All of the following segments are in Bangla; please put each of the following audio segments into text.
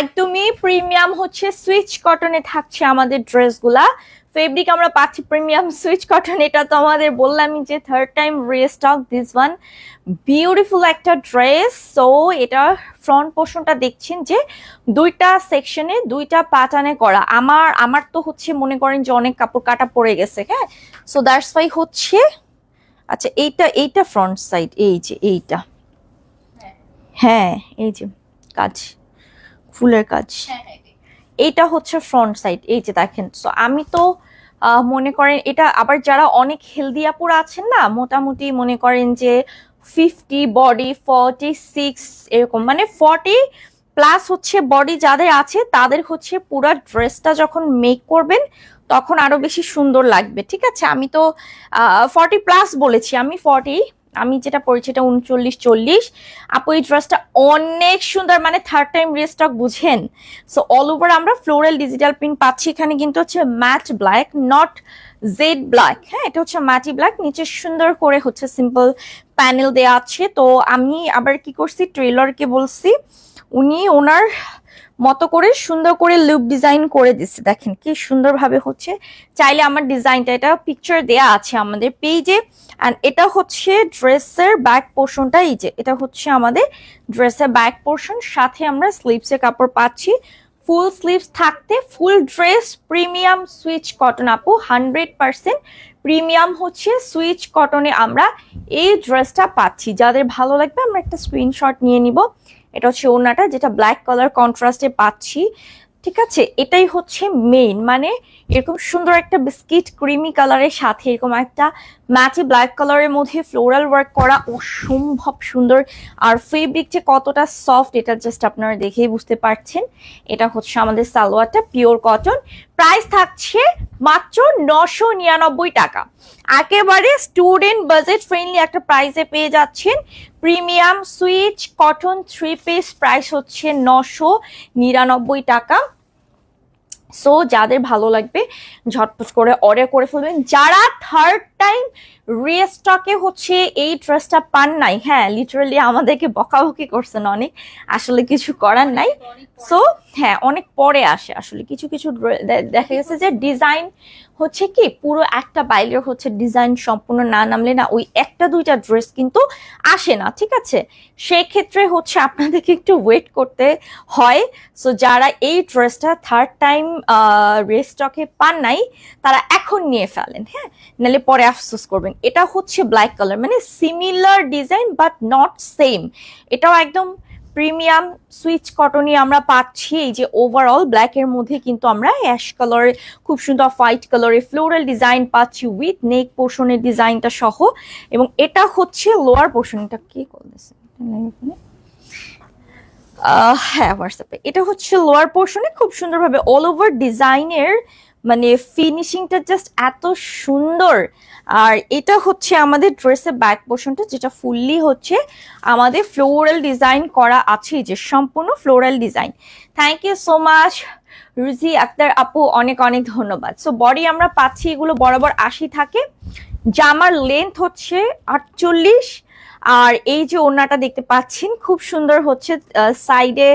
একদমই প্রিমিয়াম হচ্ছে সুইচ কটনে থাকছে আমাদের ড্রেসগুলা ফেব্রিক আমরা পাচ্ছি প্রিমিয়াম সুইচ কটন এটা তো আমাদের বললামই যে third time restock this one beautiful একটা ড্রেস সো এটা ফ্রন্ট পোর্শনটা দেখছেন যে দুইটা সেকশনে দুইটা প্যাটার্নে করা। আমার আমার তো হচ্ছে মনে করেন যে অনেক কাপড় কাটা পড়ে গেছে হ্যাঁ? সো দ্যাটস ওয়াই হচ্ছে আচ্ছা এইটা এইটা ফ্রন্ট সাইড এই যে এইটা। হ্যাঁ এই যে কাজ। ফুলের কাজ। এইটা হচ্ছে ফ্রন্ট সাইড এই যে দেখেন। সো আমি তো মনে করেন এটা আবার যারা অনেক হেলদি আপুরা আছেন না মোটামুটি মনে করেন যে ফিফটি বডি ফর্টি সিক্স এরকম মানে ফর্টি প্লাস হচ্ছে বডি যাদের আছে তাদের হচ্ছে পুরো ড্রেসটা যখন মেক করবেন তখন আরও বেশি সুন্দর লাগবে ঠিক আছে? আমি তো ফর্টি প্লাস বলেছি আমি ফর্টি আমি যেটা পড়েছি এটা উনচল্লিশ চল্লিশ। আপু, এই ড্রেসটা অনেক সুন্দর মানে থার্ড টাইম রিস্টক বুঝেন। সো অল ওভার আমরা ফ্লোরাল ডিজিটাল প্রিন্ট পাচ্ছি, এখানে কিন্তু হচ্ছে matte black not jet black হ্যাঁ এটা হচ্ছে ম্যাটি ব্ল্যাক নিচে সুন্দর করে হচ্ছে সিম্পল প্যানেল দেওয়া আছে। তো আমি আবার কি করছি ট্রেলারকে বলছি, উনি ওনার মতো করে সুন্দর করে লুপ ডিজাইন করে দিচ্ছে। দেখেন কি সুন্দরভাবে হচ্ছে, চাইলে আমার ডিজাইনটা এটা পিকচার দেয়া আছে আমাদের পেজে অ্যান্ড এটা হচ্ছে ড্রেসের ব্যাক পোর্শনটা এই যে, এটা হচ্ছে আমাদের ড্রেসের ব্যাক পোর্শন সাথে আমরা স্লিভসের কাপড় পাচ্ছি। ফুল স্লিভস থাকতে full dress premium swiss cotton আপু হান্ড্রেড পার্সেন্ট প্রিমিয়াম হচ্ছে সুইচ কটনে আমরা এই ড্রেসটা পাচ্ছি। যাদের ভালো লাগবে আমরা একটা স্ক্রিনশট নিয়ে নিব। এটা হচ্ছে ওনাটা যেটা ব্ল্যাক কালার কন্ট্রাস্টে পাচ্ছি। ঠিক আছে? এটাই হচ্ছে মেইন মানে এরকম সুন্দর একটা বিস্কিট ক্রিমি কালারের সাথে এরকম একটা ম্যাচে ব্ল্যাক কালারের মধ্যে ফ্লোরাল ওয়ার্ক করা অসম্ভব সুন্দর। আর ফেব্রিক যে কতটা সফট এটা জাস্ট আপনারা দেখেই বুঝতে পারছেন। এটা হচ্ছে আমাদের সালোয়ারটা পিওর কটন প্রাইস থাকছে মাত্র নশো নিরানব্বই টাকা। একেবারে স্টুডেন্ট বাজেট ফ্রেন্ডলি একটা প্রাইসে পেয়ে যাচ্ছেন। Premium swiss cotton three piece price হচ্ছে নশো নিরানব্বই টাকা। সো যাদের ভালো লাগবে ঝটপট করে অর্ডার করে ফেলবেন। যারা থার্ড টাইম রিস্টকে হচ্ছে এই ড্রেসটা পান নাই। হ্যাঁ লিটারালি আমাদেরকে বকাবকি করছেন অনেক। আসলে কিছু করার নাই। সো হ্যাঁ অনেক পরে আসে আসলে। কিছু কিছু দেখা গেছে যে ডিজাইন হচ্ছে কি, পুরো একটা বাইলের হচ্ছে ডিজাইন সম্পূর্ণ না নামলে না ওই একটা দুইটা ড্রেস কিন্তু আসে না, ঠিক আছে? সেক্ষেত্রে হচ্ছে আপনাদেরকে একটু ওয়েট করতে হয়। সো যারা এই ড্রেসটা থার্ড টাইম রেস্টকে পান নাই, তারা এখন নিয়ে ফেলেন হ্যাঁ? নাহলে পরে আফসোস করবেন এটা হচ্ছে ব্ল্যাক কালার মানে similar design but not same এটাও একদম প্রিমিয়াম সুইচ কটনই আমরা পাচ্ছি, এই যে ওভারঅল ব্ল্যাক এর মধ্যে কিন্তু আমরা অ্যাশ কালারে খুব সুন্দর হোয়াইট কালারে ফ্লোরাল ডিজাইন পাচ্ছি উইথ নেক পোর্শনের ডিজাইনটা সহ। এবং এটা হচ্ছে লোয়ার পোর্শন এটা কি করতেছে? হ্যাঁ হোয়াটসঅ্যাপে এটা হচ্ছে লোয়ার পোর্শনে খুব সুন্দরভাবে অল ওভার ডিজাইনের মানে ফিনিশিংটা জাস্ট এত সুন্দর। আর এটা হচ্ছে আমাদের ড্রেসের ব্যাক পোর্শনটা যেটা ফুললি হচ্ছে আমাদের ফ্লোরাল ডিজাইন করা আছে যে সম্পূর্ণ floral design thank you so much Ruji Akter আপু, অনেক অনেক ধন্যবাদ। সো বডি আমরা পাচ্ছি এগুলো বরাবর আশি থাকে। জামার লেন্থ হচ্ছে আটচল্লিশ আর এই যে ওড়নাটা দেখতে পাচ্ছেন, খুব সুন্দর হচ্ছে সাইডে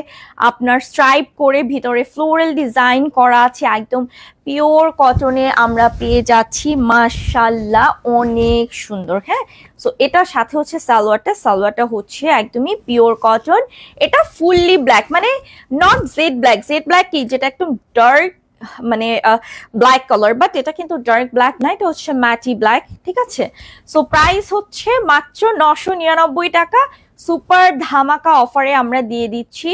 আপনার স্ট্রাইপ করে ভিতরে ফ্লোরাল ডিজাইন করা আছে, একদম পিওর কটনে আমরা পেয়ে যাচ্ছি মাশাল্লাহ অনেক সুন্দর হ্যাঁ? সো এটার সাথে হচ্ছে সালোয়ারটা সালোয়ারটা হচ্ছে একদমই পিওর কটন এটা ফুললি ব্ল্যাক মানে not jet black jet black কি, যেটা একদম ডার্ক মানে ব্ল্যাক কালার বাট এটা কিন্তু ডার্ক ব্ল্যাক না, এটা হচ্ছে ম্যাটি ব্ল্যাক ঠিক আছে? সো প্রাইস হচ্ছে মাত্র নশো নিরানব্বই টাকা। সুপার ধামাকা অফারে আমরা দিয়ে দিচ্ছি।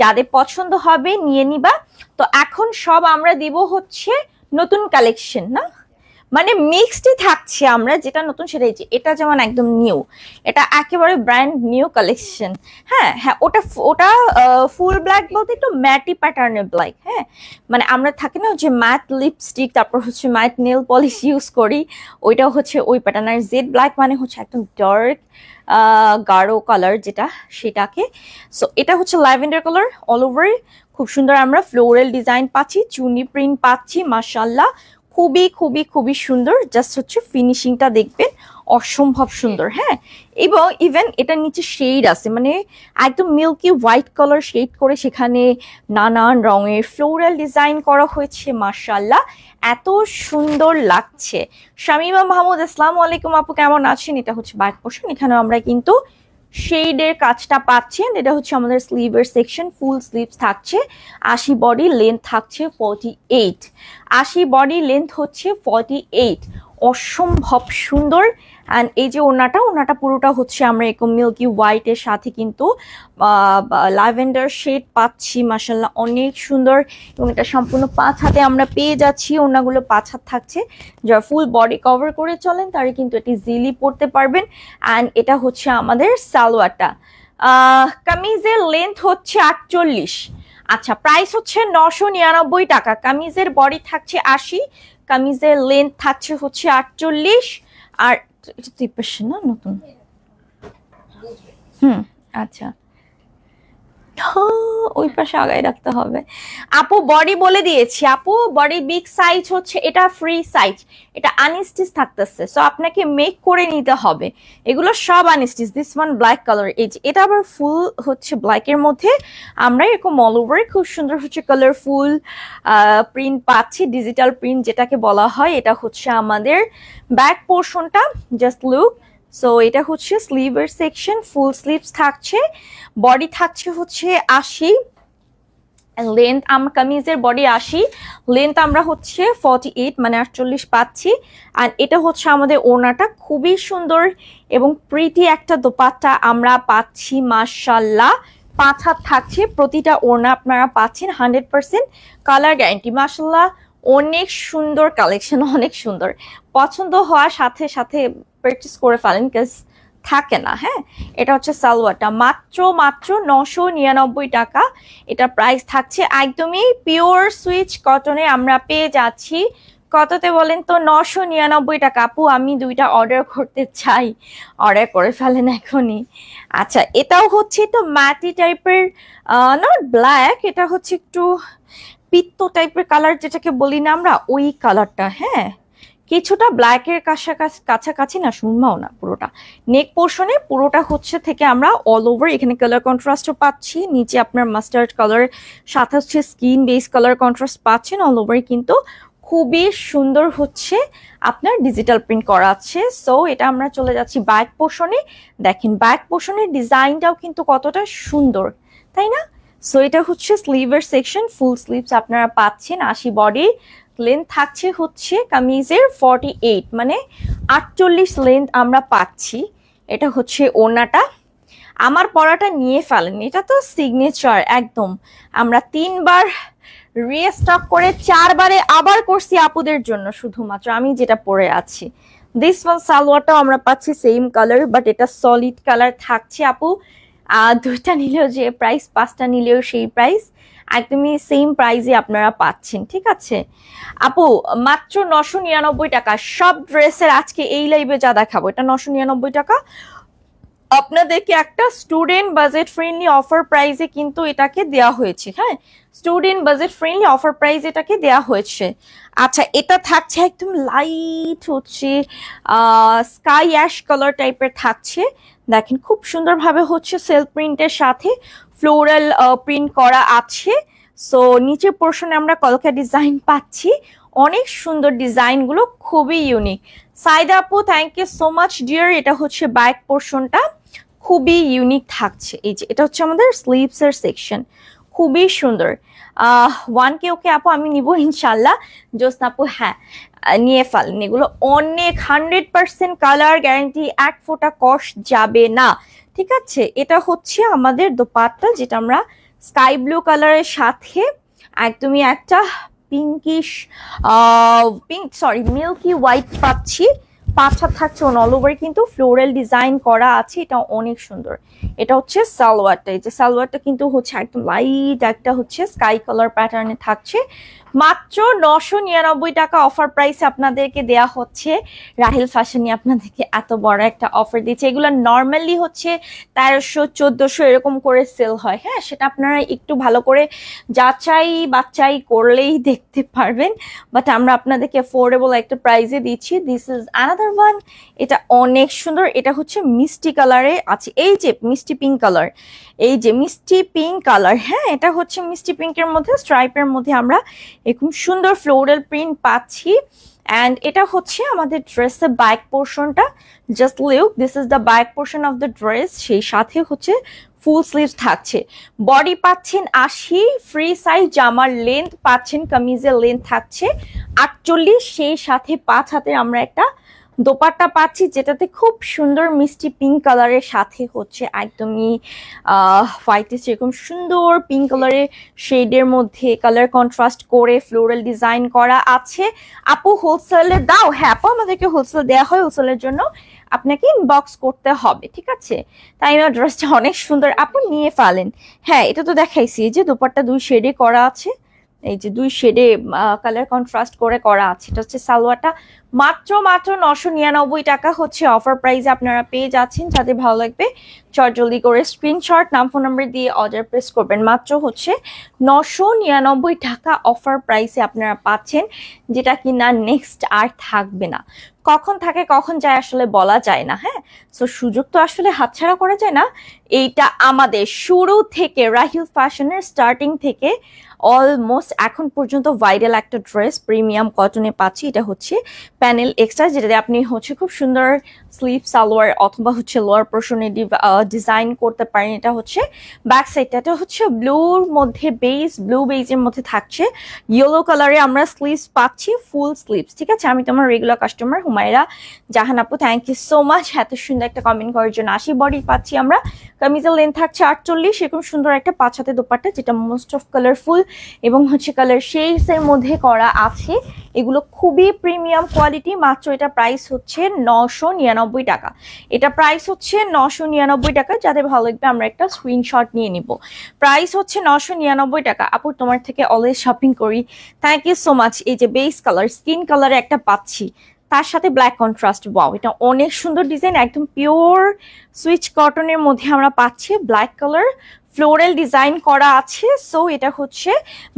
যাদের পছন্দ হবে, নিয়ে নিবা। তো এখন সব আমরা দিব হচ্ছে নতুন কালেকশন না? মানে মিক্সডই থাকছে আমরা, যেটা নতুন সেটাই এটা যেমন একদম নিউ এটা একেবারে ব্র্যান্ড নিউ কালেকশন হ্যাঁ হ্যাঁ ওটা ওটা ফুল ব্ল্যাক বলতে একটু ম্যাটি প্যাটার্নের ব্ল্যাক হ্যাঁ? মানে আমরা থাকি না যে ম্যাট লিপস্টিক তারপর হচ্ছে ম্যাট নেল পলিশ ইউজ করি, ওইটা হচ্ছে ওই প্যাটার্ন আর জেড ব্ল্যাক মানে হচ্ছে একদম ডার্ক গাঢ় কালার যেটা সেটাকে। সো এটা হচ্ছে ল্যাভেন্ডার কালার অল ওভার খুব সুন্দর আমরা ফ্লোরাল ডিজাইন পাচ্ছি, চুনি প্রিন্ট পাচ্ছি মাসাল্লাহ খুবই খুবই খুবই সুন্দর। জাস্ট হচ্ছে ফিনিশিংটা দেখবেন অসম্ভব সুন্দর হ্যাঁ? এবং ইভেন এটা নিচে শেড আছে মানে একদম মিল্কি হোয়াইট কালার শেড করে সেখানে নানান রঙের ফ্লোরাল ডিজাইন করা হয়েছে মার্শাল্লাহ এত সুন্দর লাগছে। শামিমা মাহমুদ, আসসালামু আলাইকুম আপু, কেমন আছেন? এটা হচ্ছে ব্যাক পোর্শন। এখানে আমরা কিন্তু শেডের কাজটা পাচ্ছেন এটা হচ্ছে আমাদের স্লিভের সেকশন ফুল স্লিভস থাকছে, আশি বডি লেন্থ থাকছে ফর্টি এইট আশি বডি লেন্থ হচ্ছে ফর্টি এইট অসম্ভব সুন্দর অ্যান্ড এই যে ওনাটা ওনাটা পুরোটা হচ্ছে আমরা এরকম মিল্কি হোয়াইটের সাথে কিন্তু ল্যাভেন্ডার শেড পাচ্ছি মাসাল্লাহ অনেক সুন্দর। এবং এটা সম্পূর্ণ পাঁচ হাতে আমরা পেয়ে যাচ্ছি। ওনাগুলো পাঁচ হাত থাকছে। যারা ফুল বডি কভার করে চলেন, তারা কিন্তু এটি জিলি পরতে পারবেন। অ্যান্ড এটা হচ্ছে আমাদের সালোয়ারটা। কামিজের লেন্থ হচ্ছে আটচল্লিশ। আচ্ছা প্রাইস হচ্ছে নশো নিরানব্বই টাকা। কামিজের বডি থাকছে আশি। কামিজের লেন্থ থাকছে হচ্ছে আটচল্লিশ। আর এটা তিপ্পাশি না নতুন? হুম আচ্ছা। ওই পাশে আগায় রাখতে হবে। আপু বডি বলে দিয়েছি। আপু বডি বিগ সাইজ হচ্ছে, এটা ফ্রি সাইজ এটা আনস্টিচ থাকতেছে। সো আপনাকে মেক করে নিতে হবে। এগুলো সব unstitch this one black colour এই যে এটা আবার ফুল হচ্ছে ব্ল্যাকের মধ্যে। আমরা এরকম অল ওভার খুব সুন্দর হচ্ছে কালারফুল প্রিন্ট পাচ্ছি। ডিজিটাল প্রিন্ট যেটাকে বলা হয়, এটা হচ্ছে আমাদের ব্যাক পোর্শনটা জাস্ট লুক সো এটা হচ্ছে স্লিভের সেকশন ফুল স্লিভস থাকছে বডি থাকছে হচ্ছে আশি লেন্থ আমরা কামিজের বডি আশি লেন্থ আমরা হচ্ছে ফর্টি এইট মানে আটচল্লিশ পাচ্ছি আর এটা হচ্ছে আমাদের ওড়নাটা, খুবই সুন্দর এবং প্রিটি একটা দোপাট্টা আমরা পাচ্ছি মার্শাল্লাহ পাঁচ হাত থাকছে, প্রতিটা ওড়না আপনারা পাচ্ছেন হান্ড্রেড পার্সেন্ট কালার গ্যারেন্টি মার্শাল্লাহ অনেক সুন্দর কালেকশন অনেক সুন্দর। পছন্দ হওয়ার সাথে সাথে পারচেস করে ফেলেন কাজ থাকে না হ্যাঁ? এটা হচ্ছে সালোয়ারটা। মাত্র মাত্র নশো নিরানব্বই টাকা। এটা প্রাইস থাকছে একদমই পিওর সুইচ কটনে আমরা পেয়ে যাচ্ছি। কততে বলেন তো? নশো নিরানব্বই টাকা। আপু, আমি দুইটা অর্ডার করতে চাই। অর্ডার করে ফেলেন এখনই। আচ্ছা এটাও হচ্ছে তো ম্যাটি টাইপের নট ব্ল্যাক এটা হচ্ছে একটু পিত্ত টাইপের কালার যেটাকে বলি না আমরা, ওই কালারটা হ্যাঁ? কিছুটা ব্ল্যাকের কাছাকাছি না শুনবাও না পুরোটা। নেক পোর্শনে পুরোটা হচ্ছে থেকে আমরা অল ওভার এখানে কালার কন্ট্রাস্টও পাচ্ছি। নিচে আপনার মাস্টার্ড কালার সাথে হচ্ছে স্কিন বেস কালার কন্ট্রাস্ট পাচ্ছেন অল ওভার কিন্তু খুবই সুন্দর হচ্ছে আপনার ডিজিটাল প্রিন্ট করা আছে। সো এটা আমরা চলে যাচ্ছি ব্যাক পোর্শনে দেখেন ব্যাক পোর্শনের ডিজাইনটাও কিন্তু কতটা সুন্দর, তাই না? সো এটা হচ্ছে স্লিভের সেকশন ফুল স্লিভস আপনারা পাচ্ছেন, আশি বডি লেন্থ থাকছে হচ্ছে কামিজের ফর্টি এইট মানে আটচল্লিশ লেন্থ আমরা পাচ্ছি। এটা হচ্ছে ওনাটা আমার পড়াটা নিয়ে ফেলেন, এটা তো সিগনেচার একদম। আমরা তিনবার রিস্টক করে চারবারে আবার করছি আপুদের জন্য শুধুমাত্র, আমি যেটা পরে আছি। দিস ওয়ান সালোয়ারটাও আমরা পাচ্ছি সেম কালার বাট এটা সলিড কালার থাকছে আপু। দুইটা নিলেও যে প্রাইস পাঁচটা নিলেও সেই প্রাইস একদমই সেম প্রাইসে আপনারা পাচ্ছেন, ঠিক আছে? আপু, মাত্র নশো নিরানব্বই টাকা, সব ড্রেসের আজকে এই লাইভে যা দেখাবো, এটা নশো নিরানব্বই টাকা। আপনাদেরকে একটা স্টুডেন্ট বাজেট ফ্রেন্ডলি অফার প্রাইসে কিন্তু এটাকে দেওয়া হয়েছে হ্যাঁ? Student budget friendly offer price এটাকে দেওয়া হয়েছে। আচ্ছা এটা থাকছে একদম লাইট হচ্ছে স্কাই অ্যাশ কালার টাইপের থাকছে। দেখেন খুব সুন্দরভাবে হচ্ছে সেলফ প্রিন্টের সাথে ফ্লোরাল প্রিন্ট করা আছে। সো নিচের পোর্শনে আমরা কলকা ডিজাইন পাচ্ছি। অনেক সুন্দর ডিজাইনগুলো খুবই ইউনিক সাইদা আপু thank you so much dear এটা হচ্ছে ব্যাক পোর্শনটা খুবই ইউনিক থাকছে। এই যে, এটা হচ্ছে আমাদের স্লিভস এর সেকশন খুবই সুন্দর। ওয়ান কে ওকে আপু আমি নিব, ইনশাল্লাহ। জোসনা আপু হ্যাঁ। নিয়ে ফেলেন। এগুলো অনেক হান্ড্রেড পার্সেন্ট কালার গ্যারান্টি এক ফোঁটা কষ্ট যাবে না। ঠিক আছে? এটা হচ্ছে আমাদের দোপাট্টা যেটা আমরা স্কাই ব্লু কালারের সাথে একদমই একটা pinkish pink sorry milky white পাচ্ছি। পাঁচ হাত থাকছে অল ওভার কিন্তু ফ্লোরাল ডিজাইন করা আছে। এটা অনেক সুন্দর। এটা হচ্ছে সালোয়ারটা। এই যে সালোয়ারটা কিন্তু হচ্ছে একদম লাইট একটা হচ্ছে স্কাই কালার প্যাটার্নে থাকছে। মাত্র নশো নিরানব্বই টাকা অফার প্রাইসে আপনাদেরকে দেয়া হচ্ছে। রাহিল ফ্যাশনে আপনাদেরকে এত বড় একটা অফার দিচ্ছে। এগুলো নর্মালি হচ্ছে তেরোশো, চোদ্দোশো এরকম করে সেল হয়। হ্যাঁ সেটা আপনারা একটু ভালো করে যাচাই বাচ্চাই করলেই দেখতে পারবেন। বাট আমরা আপনাদেরকে অ্যাফোর্ডেবল একটা প্রাইসে দিচ্ছি। দিস ইজ আনাদার ওয়ান এটা অনেক সুন্দর। এটা হচ্ছে মিষ্টি কালারে আছে। এই যে মিষ্টি পিঙ্ক কালার এই যে মিষ্টি পিঙ্ক কালার হ্যাঁ এটা হচ্ছে মিষ্টি পিঙ্কের মধ্যে স্ট্রাইপের মধ্যে আমরা এরকম সুন্দর ফ্লোরাল প্রিন্ট পাচ্ছি। অ্যান্ড এটা হচ্ছে আমাদের ড্রেসের বাইক পোর্শনটা just look this is the back portion of the dress সেই সাথে হচ্ছে ফুল স্লিভ থাকছে। বডি পাচ্ছেন আশি ফ্রি সাইজ জামার লেন্থ পাচ্ছেন, কামিজের লেন্থ থাকছে। আটচল্লিশ, সেই সাথে পাঁচ হাতে আমরা একটা দোপাট্টা পাচ্ছি যেটাতে খুব সুন্দর মিষ্টি পিঙ্ক কালারের সাথে হচ্ছে একদমই হোয়াইটে সেরকম সুন্দর পিঙ্ক কালারের শেডের মধ্যে কালার কন্ট্রাস্ট করে ফ্লোরাল ডিজাইন করা আছে। আপু হোলসেলে দাও। হ্যাঁ আপু আমাদেরকে হোলসেল দেওয়া হয়। হোলসেলের জন্য আপনাকে ইনবক্স করতে হবে, ঠিক আছে? তাই আমার ড্রেসটা অনেক সুন্দর। আপু নিয়ে ফেলেন। হ্যাঁ এটা তো দেখাইছি। যে দোপাট্টা দুই শেডে করা আছে, এই যে দুই শেডে কালার কন্ট্রাস্ট করে করা আছে। এটা হচ্ছে সালোয়ারটা মাত্র মাত্র নশো নিরানব্বই টাকা হচ্ছে অফার প্রাইসে আপনারা পেয়ে যাচ্ছেন। যাতে ভালো লাগবে, চট জলদি করে স্ক্রিনশট নাম ফোন নাম্বার দিয়ে অর্ডার প্লেস করবেন। মাত্র হচ্ছে নশো নিরানব্বই টাকা অফার প্রাইসে আপনারা পাচ্ছেন, যেটা কি না নেক্সট আর থাকবে না। কখন থাকে, কখন যায় আসলে বলা যায় না হ্যাঁ? সো সুযোগ তো আসলে হাতছাড়া করা যায় না। এইটা আমাদের শুরু থেকে, রাহিল ফ্যাশনের স্টার্টিং থেকে অলমোস্ট এখন পর্যন্ত ভাইরাল একটা ড্রেস প্রিমিয়াম কটনে পাচ্ছি। এটা হচ্ছে প্যানেল এক্সট্রা যেটাতে আপনি হচ্ছে খুব সুন্দর স্লিভ সালোয়ার অথবা হচ্ছে লোয়ার পোর্শনে ডিজাইন করতে পারেন। এটা হচ্ছে ব্যাক সাইডটা এটা হচ্ছে ব্লুর মধ্যে বেস ব্লু বেজের মধ্যে থাকছে। ইয়েলো কালারে আমরা স্লিভস পাচ্ছি ফুল স্লিভস ঠিক আছে? আমি তোমার রেগুলার কাস্টমার হুমায়রা জাহান আপু থ্যাংক ইউ সো মাচ এত সুন্দর একটা কমেন্ট করার জন্য আশি বডি পাচ্ছি আমরা। কামিজের লেন্থ থাকছে আটচল্লিশ, এরকম সুন্দর একটা পাঁচ হাতে দোপাট্টা, যেটা মোস্ট অফ কালারফুল এবং হচ্ছে কালার শেডসের মধ্যে করা আছে। এগুলো খুবই প্রিমিয়াম কোয়ালিটি মাত্র এটা প্রাইস হচ্ছে নশো নিরানব্বই টাকা। এটা প্রাইস হচ্ছে নশো নিরানব্বই টাকা, যাদের ভালো লাগবে আমরা একটা স্ক্রিনশট নিয়ে নিব। প্রাইস হচ্ছে নশো নিরানব্বই টাকা। আপু, তোমার থেকে অলওয়েজ শপিং করি। থ্যাংক ইউ সো মাচ এই যে বেস কালার স্কিন কালারে একটা পাচ্ছি। তার সাথে ব্ল্যাক কন্ট্রাস্ট ওয়াও এটা অনেক সুন্দর ডিজাইন একদম পিওর সুইচ কটনের মধ্যে আমরা পাচ্ছি ব্ল্যাক কালার ফ্লোরাল ডিজাইন করা আছে। সো এটা হচ্ছে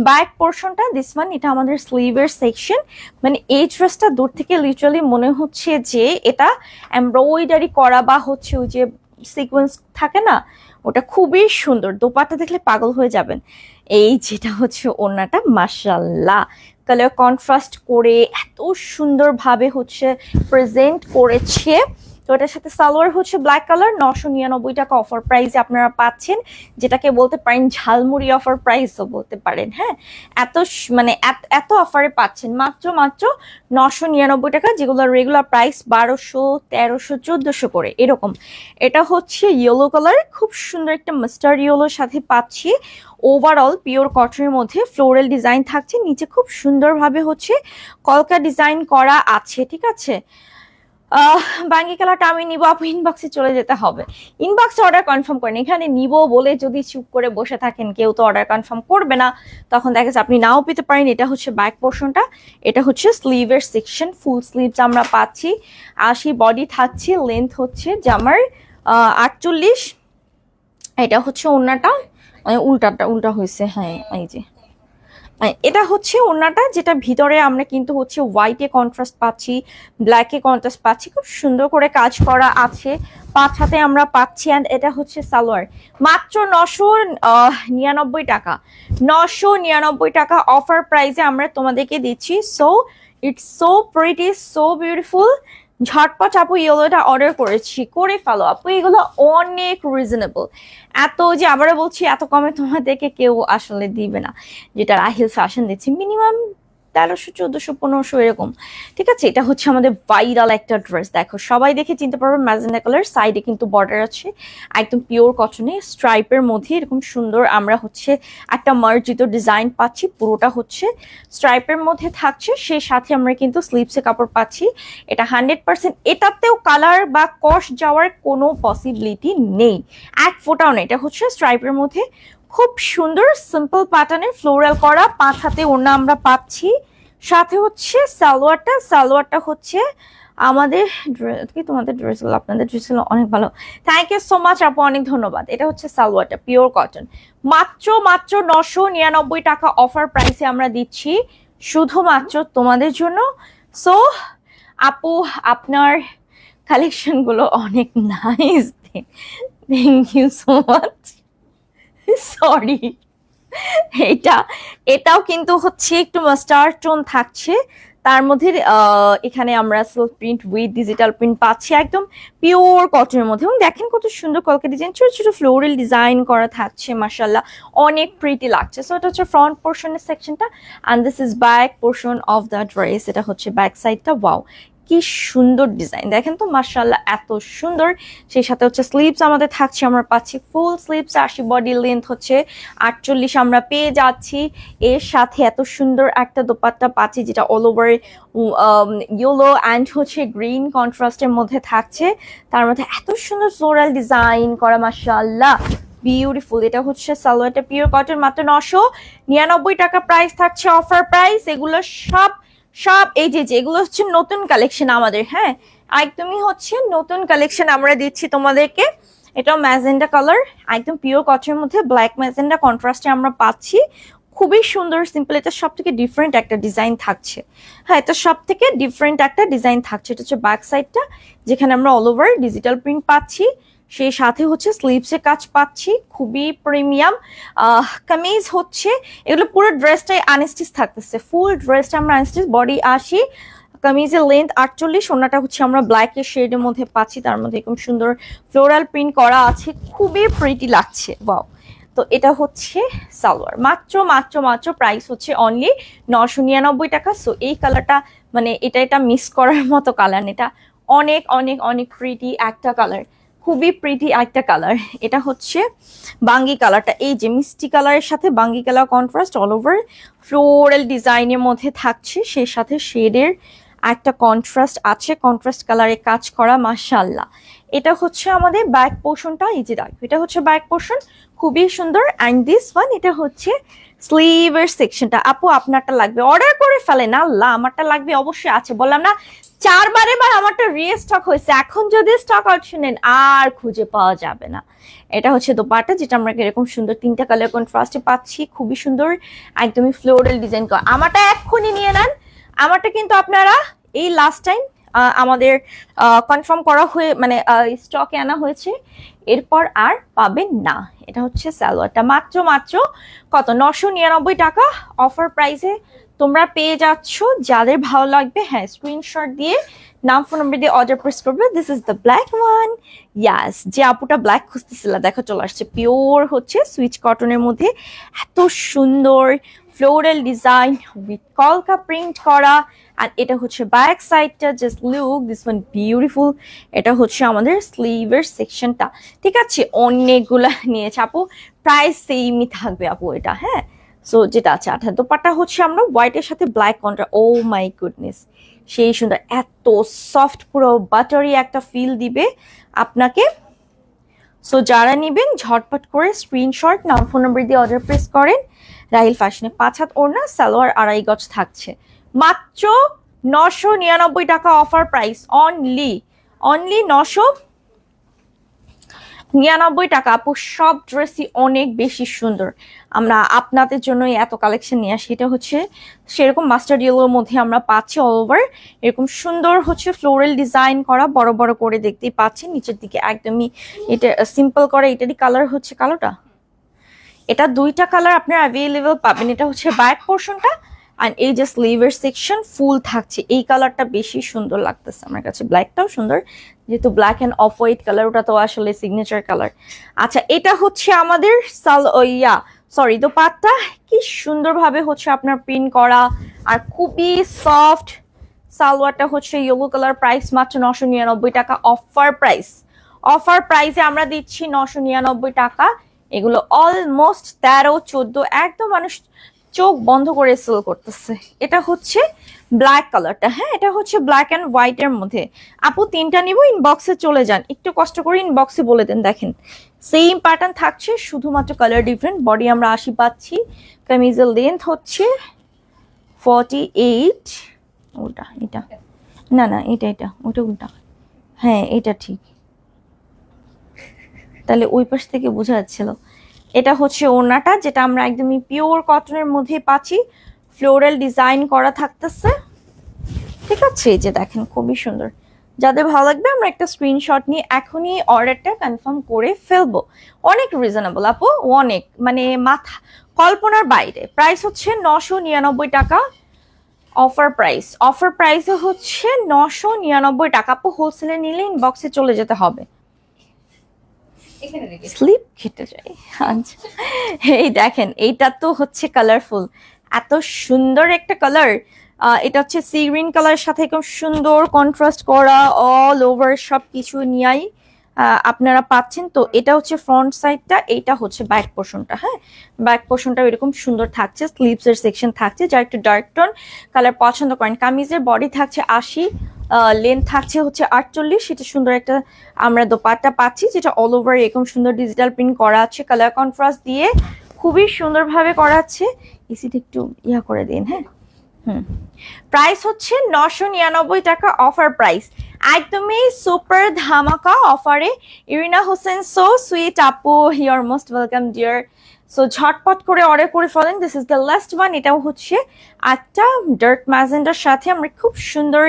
ব্যাক পোর্শনটা দিস ওয়ান এটা আমাদের স্লিভের সেকশন মানে এই ড্রেসটা দূর থেকে লিটারালি মনে হচ্ছে যে এটা এমব্রয়ডারি করা বা হচ্ছে ওই যে সিকোয়েন্স থাকে না, ওটা খুবই সুন্দর। দোপাট্টা দেখলে পাগল হয়ে যাবেন। এই যেটা হচ্ছে ওনাটা মাসাল্লাহ কালার কন্ট্রাস্ট করে এত সুন্দরভাবে হচ্ছে প্রেজেন্ট করেছে। তো এটার সাথে সালোয়ার হচ্ছে ব্ল্যাক কালার নশো নিরানব্বই টাকা অফার প্রাইসে আপনারা পাচ্ছেন, যেটাকে বলতে পারেন ঝালমুড়ি অফার প্রাইসও বলতে পারেন হ্যাঁ? এত মানে এত- অফারে পাচ্ছেন। মাত্র মাত্র নশো নিরানব্বই টাকা, যেগুলো রেগুলার প্রাইস বারোশো, তেরোশো, চোদ্দোশো করে, এরকম। এটা হচ্ছে ইয়েলো কালার খুব সুন্দর একটা মাস্টার ইয়েলোর সাথে পাচ্ছি। ওভারঅল পিওর কটনের মধ্যে ফ্লোরাল ডিজাইন থাকছে, নিচে খুব সুন্দরভাবে হচ্ছে কলকা ডিজাইন করা আছে, ঠিক আছে? বাঙ্গি কালারটা আমি নিব, আপু ইনবক্সে চলে যেতে হবে। ইনবক্সে অর্ডার কনফার্ম করেন। এখানে নিব বলে যদি চুপ করে বসে থাকেন, কেউ তো অর্ডার কনফার্ম করবে না। তখন দেখা যাচ্ছে আপনি নাও পেতে পারেন। এটা হচ্ছে ব্যাক পোর্শনটা এটা হচ্ছে স্লিভের সেকশন ফুল স্লিভস আমরা পাচ্ছি। আশি বডি থাকছে লেন্থ হচ্ছে জামার আটচল্লিশ। এটা হচ্ছে ওড়নাটা মানে উল্টাটা, উল্টা হয়েছে হ্যাঁ এই যে। এটা হচ্ছে ওড়নাটা, যেটা ভিতরে আমরা কিন্তু হচ্ছে হোয়াইটে কন্ট্রাস্ট পাচ্ছি ব্ল্যাকে কন্ট্রাস্ট পাচ্ছি, খুব সুন্দর করে কাজ করা আছে। পাঁচ হাতে আমরা পাচ্ছি অ্যান্ড এটা হচ্ছে সালোয়ার। মাত্র নশো নিরানব্বই টাকা। নশো নিরানব্বই টাকা অফার প্রাইসে আমরা তোমাদেরকে দিচ্ছি। So it's so pretty so beautiful ঝটপট আপু ইয়েলোটা অর্ডার করেছি, করে ফেলো আপু, এগুলো অনেক রিজনেবল এত যে আবারও বলছি, এত কমে তোমাদেরকে কেউ আসলে দিবে না। যেটা রাহিল ফ্যাশন দিচ্ছি মিনিমাম তেরোশো, চোদ্দশো, পনেরোশো, এরকম। ঠিক আছে? এটা হচ্ছে আমাদের ভাইরাল একটা ড্রেস দেখো, সবাই দেখে চিনতে পারবে ম্যাজেন্ডা কালার সাইডে কিন্তু বর্ডার আছে। একদম পিওর কটনে স্ট্রাইপের মধ্যে এরকম সুন্দর আমরা হচ্ছে একটা মার্জিত ডিজাইন পাচ্ছি। পুরোটা হচ্ছে স্ট্রাইপের মধ্যে থাকছে। সেই সাথে আমরা কিন্তু স্লিপসে কাপড় পাচ্ছি। এটা হান্ড্রেড পার্সেন্ট এটাতেও কালার বা কস যাওয়ার কোনো পসিবিলিটি নেই। এক ফোটাও নেই এটা হচ্ছে স্ট্রাইপের মধ্যে খুব সুন্দর সিম্পল প্যাটার্নের ফ্লোরাল করা, পাঁচ হাতে ওড়না আমরা পাচ্ছি। সাথে হচ্ছে সালোয়ারটা সালোয়ারটা হচ্ছে আমাদের কি তোমাদের ড্রেসগুলো আপনাদের ড্রেসগুলো অনেক ভালো। থ্যাংক ইউ সো মাচ আপু, অনেক ধন্যবাদ। এটা হচ্ছে সালোয়ারটা পিওর কটন মাত্র মাত্র নশো নিরানব্বই টাকা অফার প্রাইসে আমরা দিচ্ছি, শুধুমাত্র তোমাদের জন্য। সো আপু, আপনার কালেকশনগুলো অনেক nice thank you so much sorry এটা এটাও কিন্তু হচ্ছে একটু মাস্টার টোন থাকছে। তার মধ্যে এখানে আমরা self print with digital print পাচ্ছি একদম পিওর কটনের মধ্যে। এবং দেখেন কত সুন্দর কলকা ডিজাইন ছোট ছোট ফ্লোরাল ডিজাইন করা থাকছে মাসাল্লাহ অনেক প্রিটি লাগছে। সো এটা হচ্ছে ফ্রন্ট পোর্শনের সেকশনটা and this is back portion of the dress এটা হচ্ছে ব্যাক সাইডটা ওয়াও কি সুন্দর ডিজাইন দেখেন তো মার্শাল্লাহ এত সুন্দর। সেই সাথে হচ্ছে স্লিভস আমাদের থাকছে, আমরা পাচ্ছি ফুল স্লিভস আশি বডি লেন্থ হচ্ছে, আটচল্লিশ আমরা পেয়ে যাচ্ছি। এর সাথে এত সুন্দর একটা দোপাট্টা পাচ্ছি, যেটা অল ওভার ইয়েলো অ্যান্ড হচ্ছে গ্রিন কন্ট্রাস্টের মধ্যে থাকছে। তার মধ্যে এত সুন্দর ফ্লোরাল ডিজাইন করা মার্শাল্লাহ বিউটিফুল এটা হচ্ছে সালোয়ারটা পিওর কটন মাত্র নশো নিরানব্বই টাকা প্রাইস থাকছে অফার প্রাইস এগুলো সব সব এই যে যেগুলো হচ্ছে নতুন কালেকশন আমাদের হ্যাঁ? একদমই হচ্ছে নতুন কালেকশন আমরা দিচ্ছি তোমাদেরকে। এটা ম্যাজেন্ডা কালার একদম পিওর কটনের মধ্যে ব্ল্যাক ম্যাজেন্ডা কন্ট্রাস্টে আমরা পাচ্ছি। খুবই সুন্দর সিম্পল এটা সব থেকে ডিফারেন্ট একটা ডিজাইন থাকছে। হ্যাঁ এটা সব থেকে ডিফারেন্ট একটা ডিজাইন থাকছে। এটা হচ্ছে ব্যাক সাইডটা যেখানে আমরা অল ওভার ডিজিটাল প্রিন্ট পাচ্ছি। সেই সাথে হচ্ছে স্লিভসের কাজ পাচ্ছি, খুবই প্রিমিয়াম কামিজ হচ্ছে, এগুলো পুরো ড্রেসটাই আনস্টিচ থাকতেছে। ফুল ড্রেসটা আমরা আনস্টিচ বডি আসি কামিজের লেন্থ আটচল্লিশ ওনাটা হচ্ছে আমরা ব্ল্যাকের শেডের মধ্যে পাচ্ছি, তার মধ্যে এরকম সুন্দর ফ্লোরাল প্রিন্ট করা আছে, খুবই প্রিটি লাগছে ওয়াও তো এটা হচ্ছে সালোয়ার। মাত্র মাত্র মাত্র প্রাইস হচ্ছে অনলি নশো নিরানব্বই টাকা। সো এই কালারটা মানে এটা এটা মিস করার মতো কালার এটা অনেক অনেক অনেক প্রিটি একটা কালার খুবই প্রিটি একটা কালার এটা হচ্ছে বাঙ্গি কালারটা এই যে মিষ্টি কালারের সাথে বাঙ্গি colour contrast all over floral ডিজাইনের মধ্যে থাকছে সেই সাথে শেডের একটা কন্ট্রাস্ট আছে কন্ট্রাস্ট কালারে কাজ করা মাসাল্লাহ এটা হচ্ছে আমাদের ব্যাক পোর্শনটা এই যে দেখ, এটা হচ্ছে ব্যাক পোর্শন খুবই সুন্দর অ্যান্ড দিস ওয়ান এটা হচ্ছে স্লিভের সেকশনটা আপু, আপনারটা লাগবে। অর্ডার করে ফেলেন, আল্লাহ, আমারটা লাগবে, অবশ্যই আছে। বললাম না, চারবারে বার আমারটা রিস্টক হয়েছে। এখন যদি স্টক আউট শুনেন আর খুঁজে পাওয়া যাবে না। এটা হচ্ছে দোপাটা যেটা আমরা এরকম সুন্দর তিনটা কালার কন্ট্রাস্টে পাচ্ছি। খুবই সুন্দর, একদমই ফ্লোরাল ডিজাইন করা আমারটা এক্ষুনি নিয়ে নেন। আমারটা কিন্তু আপনারা এই লাস্ট টাইম আমাদের কনফার্ম করা হয়ে মানে স্টকে আনা হয়েছে। এরপর আর পাবেন না। এটা হচ্ছে স্যালোয়ারটা মাত্র মাত্র কত? নশো নিরানব্বই টাকা অফার প্রাইসে তোমরা পেয়ে যাচ্ছ। যাদের ভালো লাগবে হ্যাঁ স্ক্রিনশট দিয়ে, নাম ফোন নম্বর দিয়ে অর্ডার প্রেস করবে। This is the black one ইয়াস যে আপুটা ব্ল্যাক খুঁজতেছিল, দেখো চলে আসছে। পিওর হচ্ছে সুইচ কটনের মধ্যে। এত সুন্দর ফ্লোরাল ডিজাইন উইথ কলকা প্রিন্ট করা। আর এটা হচ্ছে ব্যাক সাইডটা just look this one beautiful এটা হচ্ছে আমাদের স্লিভের সেকশনটা ঠিক আছে? অনেকগুলা নিয়েছে আপু। প্রায় সেমই থাকবে আপু এটা হ্যাঁ? সো যেটা আছে, আঠার দোপাটা হচ্ছে আমরা হোয়াইটের সাথে black contra oh my goodness সেই সুন্দর, এত সফট পুরো বাটারি একটা ফিল দিবে আপনাকে। সো যারা নেবেন, ঝটপট করে স্ক্রিনশট নাম ফোন নম্বর দিয়ে অর্ডার প্রেস করেন। রাহিল ফ্যাশনে পাঁচ হাত ওড়না, সালোয়ার আড়াই গজ থাকছে। মাত্র নশো নিরানব্বই টাকা অফার প্রাইস অনলি অনলি নশো নিরানব্বই টাকা। আপু, সব ড্রেসই অনেক বেশি সুন্দর। আমরা আপনাদের জন্যই এত কালেকশন নিয়ে আসি। এটা হচ্ছে সেরকম মাস্টার ইয়েলোর মধ্যে আমরা পাচ্ছি অল ওভার এরকম সুন্দর হচ্ছে ফ্লোরাল ডিজাইন করা, বড় বড় করে দেখতেই পাচ্ছি নিচের দিকে একদমই এটা সিম্পল করা, এটারই কালার হচ্ছে কালোটা। এটা দুইটা কালার আপনার অ্যাভেলেবেল পাবেন। এটা হচ্ছে ব্যাক পোর্শনটা আর এই যে স্লিভের সেকশন ফুল থাকছে, এই কালারটা বেশি সুন্দর লাগতেছে আমার কাছে। ব্ল্যাকটাও সুন্দর, যেহেতু black and off white colour ওটা তো আসলে সিগনেচার কালার আচ্ছা এটা হচ্ছে আমাদের সাল ইয়া সরি দোপাট্টা। কি সুন্দরভাবে হচ্ছে আপনার প্রিন্ট করা, আর খুবই সফট সালোয়ারটা হচ্ছে ইয়েলো কালার প্রাইস মাত্র নশো নিরানব্বই টাকা অফার প্রাইস অফার প্রাইসে আমরা দিচ্ছি নশো নিরানব্বই টাকা। এগুলো অলমোস্ট তেরো, চোদ্দ, একদম মানুষ চোখ বন্ধ করে সেল করতেছে। এটা হচ্ছে ব্ল্যাক কালারটা হ্যাঁ? এটা হচ্ছে ব্ল্যাক অ্যান্ড হোয়াইট এর মধ্যে। আপু, তিনটা নিব ইনবক্সে চলে যান। একটু কষ্ট করে ইনবক্সে বলে দেন, দেখেন। সেম প্যাটার্ন থাকছে, শুধুমাত্র কালার ডিফারেন্ট বডি আমরা আশি পাচ্ছি। কামিজের লেন্থ হচ্ছে ফর্টি এইট ওটা, এটা। না না, এটা এটা। ওটা উল্টা। হ্যাঁ এটা ঠিক। তাহলে ওই পাশ থেকে বোঝা যাচ্ছিল। এটা হচ্ছে ওড়নাটা, যেটা আমরা একদমই পিওর কটনের মধ্যে পাচ্ছি। ফ্লোরাল ডিজাইন করা থাকতেছে। ঠিক আছে, এই যে দেখেন, খুবই সুন্দর। যাদের ভালো লাগবে, আমরা একটা স্ক্রিনশট নিয়ে এখনই অর্ডারটা কনফার্ম করে ফেলব। অনেক রিজনেবল আপু, অনেক। মানে মাথা, কল্পনার বাইরে। প্রাইস হচ্ছে নশো নিরানব্বই টাকা। অফার প্রাইস অফার প্রাইসে হচ্ছে নশো নিরানব্বই টাকা। আপু হোলসেলে নিলে ইনবক্সে চলে যেতে হবে। স্লিপ খেতে যাই আচ্ছা এই দেখেন, এইটা তো হচ্ছে কালারফুল এত সুন্দর একটা কালার এটা হচ্ছে সি গ্রিন কালারের সাথে একদম সুন্দর কন্ট্রাস্ট করা অল ওভার সব কিছু নিয়েই। আপনারা পাচ্ছেন, তো এটা হচ্ছে ফ্রন্ট সাইডটা এইটা হচ্ছে ব্যাক পোর্শনটা হ্যাঁ? ব্যাক পোর্শনটা এরকম সুন্দর থাকছে স্লিভস এর সেকশন থাকছে যা একটু ডার্ক টোন কালার পছন্দ করেন। কামিজের বডি থাকছে আশি লেন্থ থাকছে হচ্ছে আটচল্লিশ, সেটা সুন্দর একটা আমরা দোপাট্টা পাচ্ছি, যেটা অল ওভার এরকম সুন্দর ডিজিটাল প্রিন্ট করা আছে কালার কন্ট্রাস্ট দিয়ে, খুবই সুন্দরভাবে করা আছে। এসিটা একটু ইয়া করে দিন হ্যাঁ? হুম। প্রাইস হচ্ছে নশো নিরানব্বই টাকা অফার প্রাইস একদমই সুপার ধামাকা অফারে ইরিনা হোসেন সো সুইট আপু your most welcome dear so ঝটপট করে অর্ডার করে ফেলেন। This is the last one এটাও হচ্ছে একটা ডার্ক ম্যাজেন্ডার সাথে। আমরা খুব সুন্দর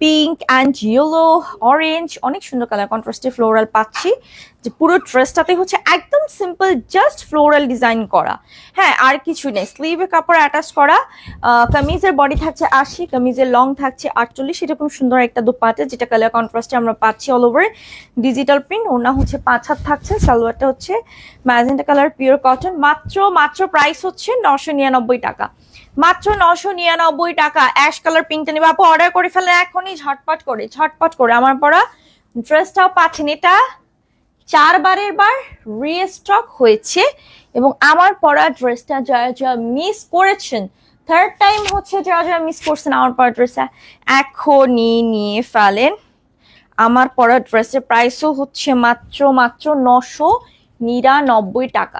পিঙ্ক অ্যান্ড ইয়েলো অরেঞ্জ অনেক সুন্দর কালার কন্ট্রাস্টে ফ্লোরাল পাচ্ছি। যে পুরো ড্রেসটাতে হচ্ছে একদম সিম্পল জাস্ট ফ্লোরাল ডিজাইন করা। হ্যাঁ আর কিছু নেই। স্লিভে কাপড় অ্যাটাচ করা কামিজের বডি থাকছে আশি, কামিজের লং থাকছে আটচল্লিশ। এরকম সুন্দর একটা দুপাটে, যেটা কালার কন্ট্রাস্টে আমরা পাচ্ছি অল ওভার ডিজিটাল প্রিন্ট ওনা হচ্ছে পাঁচ হাত থাকছে, সালোয়ারটা হচ্ছে ম্যাজেন্টা কালার পিওর কটন মাত্র মাত্র প্রাইস হচ্ছে নশো নিরানব্বই টাকা। মাত্র নশো নিরানব্বই টাকা। অ্যাশ কালার পিঙ্কটা নেবে। আপু অর্ডার করে ফেলে এখনই ঝটপট করে ঝটপট করে। আমার পরা ড্রেসটাও পাচ্ছেন। এটা চারবারের বার রিস্টক হয়েছে এবং আমার পরা ড্রেসটা যারা যারা মিস করেছেন থার্ড টাইম হচ্ছে যারা যারা মিস করছেন আমার পড়া ড্রেসটা এখনই নিয়ে ফেলেন। আমার পরা ড্রেসের প্রাইসও হচ্ছে মাত্র মাত্র নশো নিরানব্বই টাকা।